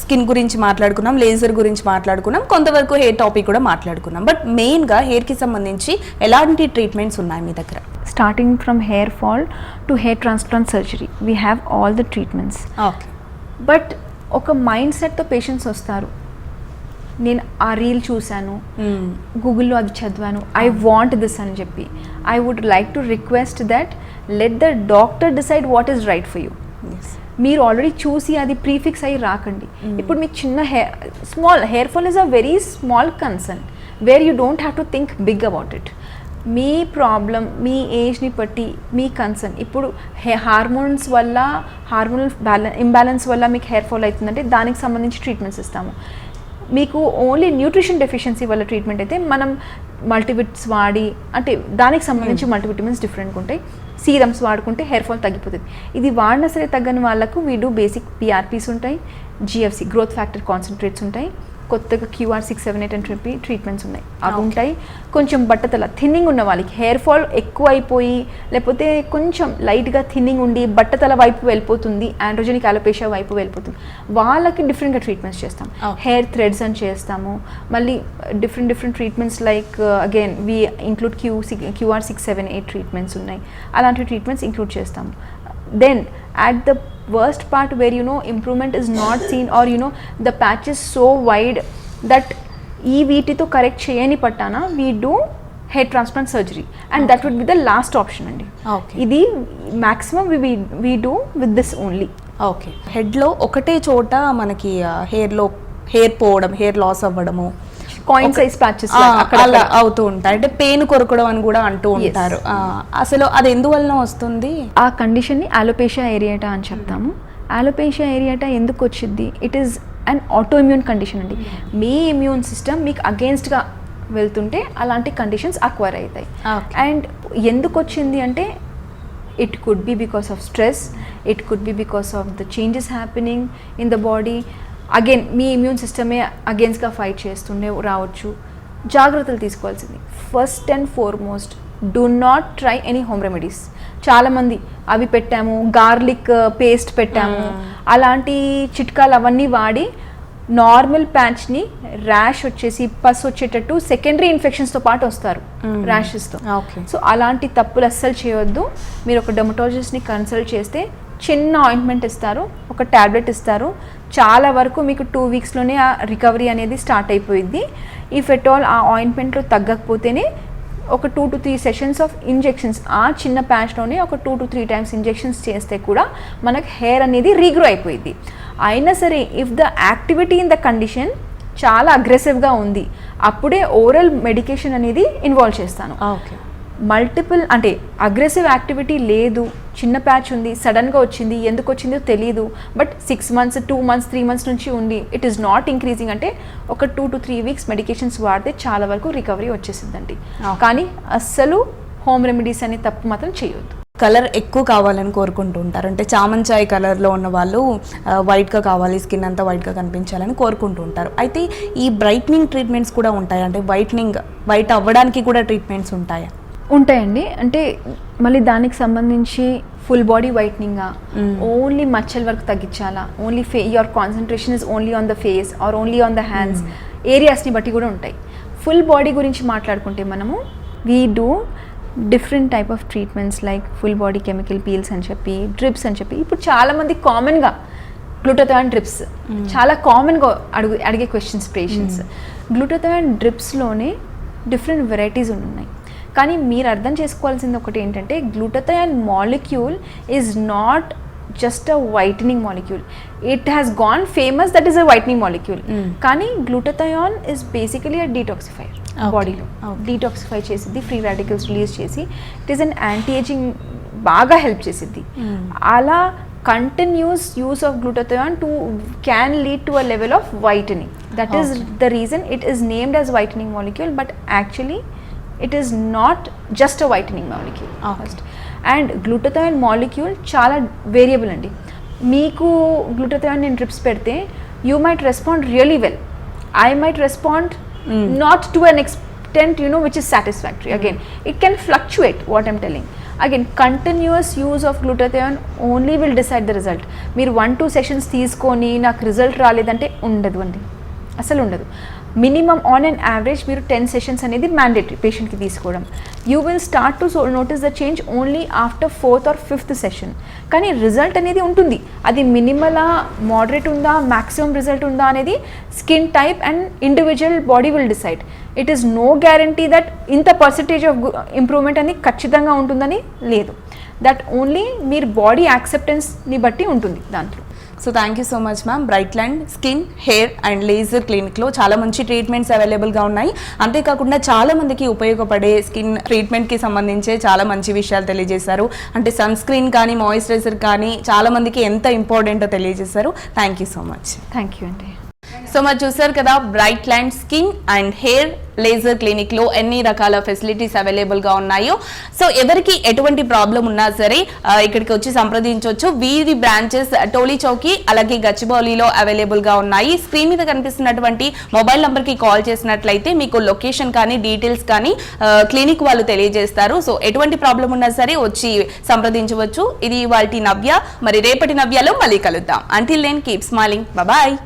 Skin గురించి మాట్లాడుకున్నాం laser గురించి మాట్లాడుకున్నాం కొంతవరకు హెయిర్ టాపిక్ కూడా మాట్లాడుకున్నాం. బట్ మెయిన్గా హెయిర్కి సంబంధించి ఎలాంటి ట్రీట్మెంట్స్ ఉన్నాయి మీ దగ్గర? starting from hair fall to hair transplant surgery we have all the treatments. Okay. But ఒక మైండ్ సెట్తో పేషెంట్స్ వస్తారు. నేను ఆ రీల్ చూశాను గూగుల్లో అది చదివాను ఐ వాంట్ దిస్ అని చెప్పి. I would like to request that let the doctor decide what is right for you మీరు ఆల్రెడీ చూసి అది ప్రీఫిక్స్ అయ్యి రాకండి. ఇప్పుడు మీకు చిన్న hair small hair fall is a very small concern where you don't have to think big about it me problem మీ ఏజ్ని బట్టి మీ కన్సర్న్ ఇప్పుడు హే హార్మోన్స్ వల్ల హార్మోనల్ బ్యాలెన్ ఇంబ్యాలెన్స్ వల్ల మీకు హెయిర్ ఫాల్ అవుతుందంటే దానికి సంబంధించి ట్రీట్మెంట్స్ ఇస్తాము. మీకు ఓన్లీ న్యూట్రిషన్ డెఫిషియన్సీ వల్ల ట్రీట్మెంట్ అయితే మనం మల్టీవిట్స్ వాడి అంటే దానికి సంబంధించి మల్టీవిటమిన్స్ డిఫరెంట్గా ఉంటాయి. సీరమ్స్ వాడుకుంటే హెయిర్ ఫాల్ తగ్గిపోతుంది. ఇది వాడినా సరే తగ్గని వాళ్ళకు వీడు బేసిక్ పిఆర్పీస్ ఉంటాయి. జిఎఫ్సి గ్రోత్ ఫ్యాక్టర్ కాన్సన్ట్రేట్స్ ఉంటాయి. కొత్తగా క్యూఆర్ సిక్స్ సెవెన్ ఎయిట్ అని చెప్పి ట్రీట్మెంట్స్ ఉన్నాయి. అవి. ఉంటాయి. కొంచెం బట్టతల థిన్నింగ్ ఉన్న వాళ్ళకి. హెయిర్ ఫాల్ ఎక్కువ అయిపోయి లేకపోతే కొంచెం లైట్గా థిన్నింగ్ ఉండి బట్టతల వైపు వెళ్ళిపోతుంది ఆండ్రోజెనిక్ అలోపేషియా వైపు వెళ్ళిపోతుంది. వాళ్ళకి డిఫరెంట్గా ట్రీట్మెంట్స్ చేస్తాం. హెయిర్ థ్రెడ్స్ అని చేస్తాము. మళ్ళీ different different treatments like again we include Q QR six seven eight treatments ఉన్నాయి. అలాంటి ట్రీట్మెంట్స్ ఇంక్లూడ్ చేస్తాము. Then at the worst part where you know improvement is not seen or you know the patch is so wide that ఈ వీటితో correct చేయని పట్టాన we do hair transplant surgery and that would be the last option అండి. Okay. ఇది maximum we we do with this only okay హెడ్లో ఒకటే చోట మనకి హెయిర్లో hair పోవడం హెయిర్ లాస్ అవ్వడము కాయిన్ సైజ్ ప్యాచెస్ అలా అవుతూ ఉంటాయి. అంటే పెయిన్ కొరకడం అని కూడా అంటూ. ఉంటారు. అసలు అది ఎందువలన వస్తుంది? ఆ కండిషన్ని ఆలోపేషియా ఏరియాటా అని చెప్తాము. ఆలోపేషియా ఏరియాటా ఎందుకు వచ్చింది it is an autoimmune condition అండి మీ ఇమ్యూన్ సిస్టమ్ మీకు అగేన్స్ట్గా వెళ్తుంటే అలాంటి కండిషన్స్ అక్వైర్ అవుతాయి. అండ్ ఎందుకు వచ్చింది అంటే it could be because of stress it could be because of the changes happening in the body again me immune సిస్టమే అగేన్స్ట్గా ఫైట్ చేస్తుండే రావచ్చు. జాగ్రత్తలు తీసుకోవాల్సింది. First and foremost do not try any home remedies చాలామంది అవి పెట్టాము గార్లిక్ పేస్ట్ పెట్టాము. అలాంటి చిట్కాలు అవన్నీ వాడి నార్మల్ ప్యాచ్ని ర్యాష్ వచ్చేసి పస్ వచ్చేటట్టు సెకండరీ ఇన్ఫెక్షన్స్తో పాటు వస్తారు. ర్యాషెస్తో ఓకే సో అలాంటి తప్పులు అస్సలు చేయొద్దు. మీరు ఒక డెమటాలజిస్ట్ని కన్సల్ట్ చేస్తే చిన్న ఆయింట్మెంట్ ఇస్తారు ఒక ట్యాబ్లెట్ ఇస్తారు. చాలా వరకు మీకు టూ వీక్స్లోనే ఆ రికవరీ అనేది స్టార్ట్ అయిపోయింది ఇఫ్ ఎట్ ఆల్ ఆ ఆయింట్మెంట్లో తగ్గకపోతేనే ఒక two to three sessions of injections ఆ చిన్న ప్యాచ్లోనే ఒక two to three times injections చేస్తే కూడా మనకు హెయిర్ అనేది రీగ్రో అయిపోయింది అయినా సరే if the activity in the condition చాలా అగ్రెసివ్గా ఉంది అప్పుడే ఓరల్ మెడికేషన్ అనేది ఇన్వాల్వ్ చేస్తాను. ఓకే. మల్టిపుల్ అంటే అగ్రెసివ్ యాక్టివిటీ లేదు చిన్న ప్యాచ్ ఉంది సడన్గా వచ్చింది ఎందుకు వచ్చిందో తెలియదు but six months two months three months నుంచి ఉంది. ఇట్ ఈస్ నాట్ ఇంక్రీజింగ్ అంటే ఒక two to three weeks medications వాడితే చాలా వరకు రికవరీ వచ్చేసిందండి. కానీ అస్సలు హోమ్ రెమెడీస్ అనే తప్పు మాత్రం చేయొద్దు. కలర్ ఎక్కువ కావాలని కోరుకుంటూ ఉంటారు అంటే చామంచాయి కలర్లో ఉన్న వాళ్ళు వైట్గా కావాలి స్కిన్ అంతా వైట్గా కనిపించాలని కోరుకుంటూ ఉంటారు అయితే ఈ బ్రైట్నింగ్ ట్రీట్మెంట్స్ కూడా ఉంటాయి? అంటే వైట్నింగ్ వైట్ అవ్వడానికి కూడా ట్రీట్మెంట్స్ ఉంటాయా? ఉంటాయండి. అంటే మళ్ళీ దానికి సంబంధించి ఫుల్ బాడీ వైట్నింగా. ఓన్లీ మచ్చల వరకు తగ్గించాలా? Only if your concentration is only on the face or only on the hands ఏరియాస్ని బట్టి కూడా ఉంటాయి. ఫుల్ బాడీ గురించి మాట్లాడుకుంటే మనము we do different type of treatments like full body chemical peels అని చెప్పి డ్రిప్స్ అని చెప్పి. ఇప్పుడు చాలామంది కామన్గా గ్లూటోథాన్ డ్రిప్స్ చాలా కామన్గా అడుగు అడిగే క్వశ్చన్స్ పేషెంట్స్ గ్లూటోథాన్ డ్రిప్స్లోనే డిఫరెంట్ వెరైటీస్ ఉన్నాయి కానీ మీరు అర్థం చేసుకోవాల్సింది ఒకటి ఏంటంటే glutathione molecule is not just a whitening molecule it has gone famous that is a whitening molecule. కానీ glutathione is basically a detoxifier. బాడీలో. డీటాక్సిఫై చేసిద్ది ఫ్రీ రాడికల్స్ రిలీజ్ చేసి it is an anti ageing బాగా help చేసిద్ది Mm. అలా continuous use of glutathione to can lead to a level of whitening that is. The reason it is named as whitening molecule but actually it is not just a whitening molecule. First and glutathione molecule చాలా variable అండి. మీకు glutathione నేను drips పెడితే you might respond really well I might respond. Not to an extent you know which is satisfactory again it can fluctuate what I'm telling again continuous use of glutathione only will decide the result మీరు one two sessions తీసుకొని నాకు result రాలేదంటే ఉండదు అండి. అసలు ఉండదు. Minimum on and average మీరు ten sessions అనేది మ్యాండేటరీ పేషెంట్కి తీసుకోవడం. You will start to so notice the change only after fourth or fifth session కానీ రిజల్ట్ అనేది ఉంటుంది. అది మినిమలా మోడరేట్ ఉందా మ్యాక్సిమం రిజల్ట్ ఉందా అనేది skin type and individual body will decide it is no guarantee that ఇంత పర్సంటేజ్ ఆఫ్ ఇంప్రూవ్మెంట్ అనేది ఖచ్చితంగా ఉంటుందని లేదు. దట్ ఓన్లీ మీరు బాడీ యాక్సెప్టెన్స్ని బట్టి ఉంటుంది దాంట్లో. So thank you so much ma'am Bright Land skin hair and laser క్లినిక్లో చాలా మంచి ట్రీట్మెంట్స్ అవైలబుల్గా ఉన్నాయి. అంతేకాకుండా చాలా మందికి ఉపయోగపడే స్కిన్ ట్రీట్మెంట్కి సంబంధించే చాలా మంచి విషయాలు తెలియజేశారు. అంటే సన్ స్క్రీన్ కానీ మాయిశ్చరైజర్ కానీ చాలా మందికి ఎంత ఇంపార్టెంటో తెలియజేశారు. Thank you so much thank you అండి సో మరి చూసారు కదా Bright Land skin and hair laser క్లినిక్లో ఎన్ని రకాల ఫెసిలిటీస్ అవైలబుల్గా ఉన్నాయో. సో ఎవరికి ఎటువంటి ప్రాబ్లం ఉన్నా సరే ఇక్కడికి వచ్చి సంప్రదించవచ్చు. వీరి బ్రాంచెస్ టోలీ చౌకి అలాగే గచ్చిబౌలిలో అవైలబుల్గా ఉన్నాయి. స్క్రీన్ మీద కనిపిస్తున్నటువంటి మొబైల్ నంబర్కి కాల్ చేసినట్లయితే మీకు లొకేషన్ కానీ డీటెయిల్స్ కానీ క్లినిక్ వాళ్ళు తెలియజేస్తారు. సో ఎటువంటి ప్రాబ్లం ఉన్నా సరే వచ్చి సంప్రదించవచ్చు. ఇది వాళ్ళ నవ్య. మరి రేపటి నవ్యలో మళ్ళీ కలుద్దాం. అంటిల్ నేను కీప్ స్మైలింగ్ బాయ్